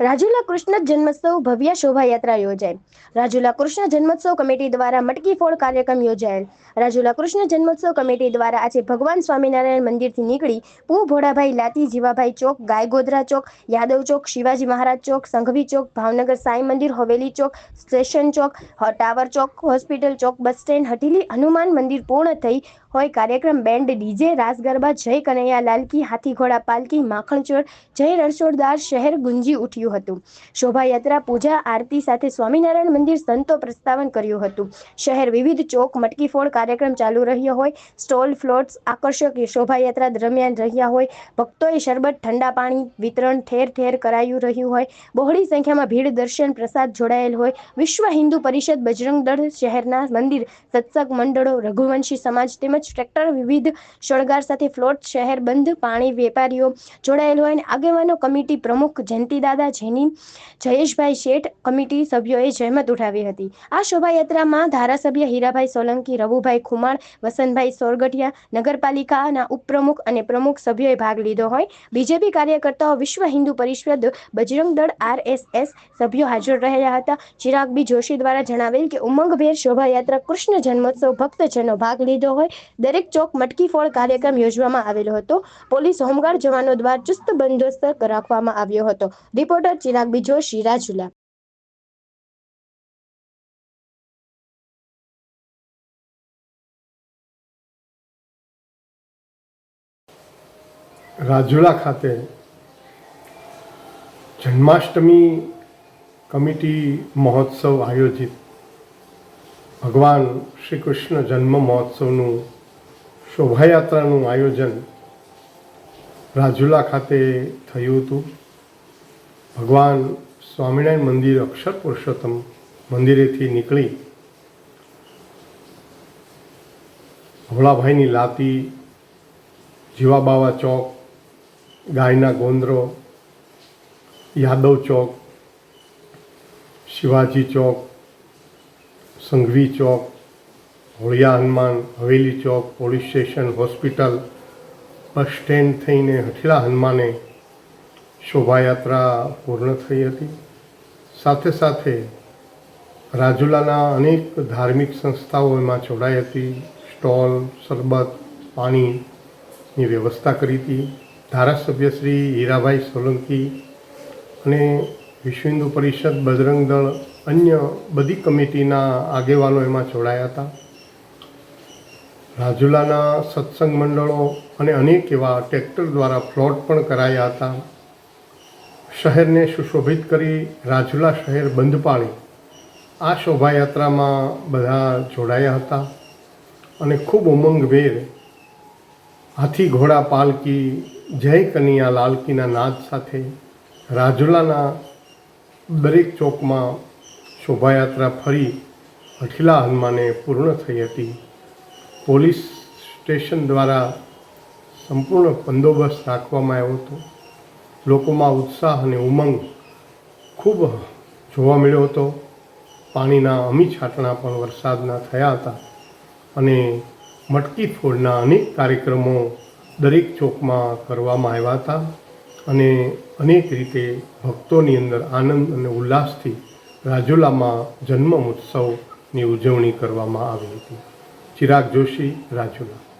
રાજુલા કૃષ્ણ જન્મોત્સવ ભવ્ય શોભાયાત્રા યોજાઈ રાજુલા કૃષ્ણ જન્મોત્સવ કમિટી દ્વારા મટકી ફોડ કાર્યક્રમ યોજાયેલ. રાજુલા કૃષ્ણ જન્મોત્સવ કમિટી દ્વારા આજે ભગવાન સ્વામિનારાયણ મંદિરથી નીકળી પૂ ભોળાભાઈ લાતી, જીવાભાઈ ચોક ગાયગોધરા ચોક, યાદવ ચોક, શિવાજી મહારાજ ચોક, સંઘવી ચોક, ભાવનગર સાંઈ મંદિર, હવેલી ચોક, સ્ટેશન ચોક ટાવર ચોક, હોસ્પિટલ ચોક, બસ સ્ટેન્ડ હટીલી હનુમાન મંદિર પૂર્ણ થઈ હોય કાર્યક્રમ બેન્ડ ડીજે રાસ ગરબા જય કનૈયા લાલકી હાથી ઘોડા પાલકી, માખણચોર, જય રણછોડદાર શહેર ગુંજી ઉઠ્યું હતું. શોભાયાત્રા, પૂજા, આરતી સાથે સ્વામિનારાયણ મંદિર સંતો પ્રસ્તાવન કર્યું હતું. શહેર વિવિધ ચોક મટકીફોડ કાર્યક્રમ ચાલુ રહ્યો હોય. સ્ટોલ, ફ્લોટ્સ આકર્ષક શોભાયાત્રા દરમિયાન રહ્યા હોય. ભક્તોએ શરબત, ઠંડા પાણી, વિતરણ ઠેર ઠેર કરાયું રહ્યું હોય. બહોળી સંખ્યામાં ભીડ, દર્શન, પ્રસાદ જોડાયેલ હોય. વિશ્વ હિન્દુ પરિષદ બજરંગ દળ શહેરના મંદિર, સત્સંગ મંડળો, રઘુવંશી સમાજ તેમજ ટ્રેક્ટર વિવિધ શણગાર સાથે ફ્લોટ, શહેર બંધ, પાણી, વેપારીઓ જોડાયેલ હોય અને આગેવાનો કમિટી પ્રમુખ જયંતિદાદા જેની જયેશભાઈ શેઠ કમિટી સભ્યોએ જહેમત ઉઠાવી હતી. આ શોભાયાત્રામાં ધારાસભ્ય હીરાભાઈ સોલંકી, રઘુભાઈ ખુમાણ, વસંતભાઈ સોરગઠિયા, નગરપાલિકાના ઉપપ્રમુખ અને પ્રમુખ સભ્યોએ ભાગ લીધો હોય. બીજેપી કાર્યકર્તાઓ વિશ્વ હિન્દુ પરિષદ બજરંગ દળ આરએસએસ સભ્યો હાજર રહ્યા હતા. ચિરાગ બી જોશી દ્વારા જણાવેલ કે ઉમંગભેર શોભાયાત્રા કૃષ્ણ જન્મોત્સવ ભક્તજનો ભાગ લીધો હોય. દરેક ચોક મટકી ફોડ કાર્યક્રમ યોજવામાં આવેલો હતો. પોલીસ હોમગાર્ડ જવાનો દ્વારા ચુસ્ત બંદોબસ્ત રાખવામાં આવ્યો હતો. રિપોર્ટર ચિરાગ જોશી રાજુલા રાજુલા ખાતે જન્માષ્ટમી કમિટી મહોત્સવ આયોજિત. ભગવાન શ્રી કૃષ્ણ જન્મ મહોત્સવનું શોભાયાત્રાનું આયોજન રાજુલા ખાતે થયું હતું. ભગવાન સ્વામિનારાયણ મંદિર અક્ષર પુરુષોત્તમ મંદિરેથી નીકળી ભોળાભાઈની લાતી, જીવાબાવા ચોક, ગાયના ગોંદરો, યાદવ ચોક, શિવાજી ચોક, સંઘવી ચોક હોળિયા હનુમાન હવેલી ચોક police station hospital bus stand થઈને હઠીલા હનુમાને શોભાયાત્રા પૂર્ણ થઈ હતી. સાથે સાથે રાજુલાના અનેક ધાર્મિક સંસ્થાઓ એમાં જોડાઈ હતી. સ્ટોલ શરબત પાણીની વ્યવસ્થા કરી હતી. ધારાસભ્ય શ્રી હીરાભાઈ સોલંકી અને વિશ્વ હિન્દુ પરિષદ બજરંગ દળ અન્ય બધી કમિટીના આગેવાનો એમાં જોડાયા હતા. રાજુલાના સત્સંગ મંડળો અને અનેક એવા ટ્રેક્ટર દ્વારા ફ્લોટ પણ કરાયા હતા. શહેરને સુશોભિત કરી રાજુલા શહેર બંધ પાડી. આ શોભાયાત્રામાં બધા જોડાયા હતા અને ખૂબ ઉમંગભેર હાથી ઘોડા પાલકી, જય કનૈયા લાલકીના નાદ સાથે રાજુલાના દરેક ચોકમાં શોભાયાત્રા ફરી અઠીલા હનુમાને પૂર્ણ થઈ હતી. પોલીસ સ્ટેશન દ્વારા સંપૂર્ણ બંદોબસ્ત રાખવામાં આવ્યો હતો. લોકોમાં ઉત્સાહ અને ઉમંગ ખૂબ જોવા મળ્યો હતો. પાણીના અમી છાંટણા પણ વરસાદના થયા હતા અને મટકી ફોડના અનેક કાર્યક્રમો દરેક ચોકમાં કરવામાં આવ્યા હતા અને અનેક રીતે ભક્તોની અંદર આનંદ અને ઉલ્લાસથી રાજુલામાં જન્મ ઉત્સવની ઉજવણી કરવામાં આવી હતી. ચિરાગ જોશી રાજુલા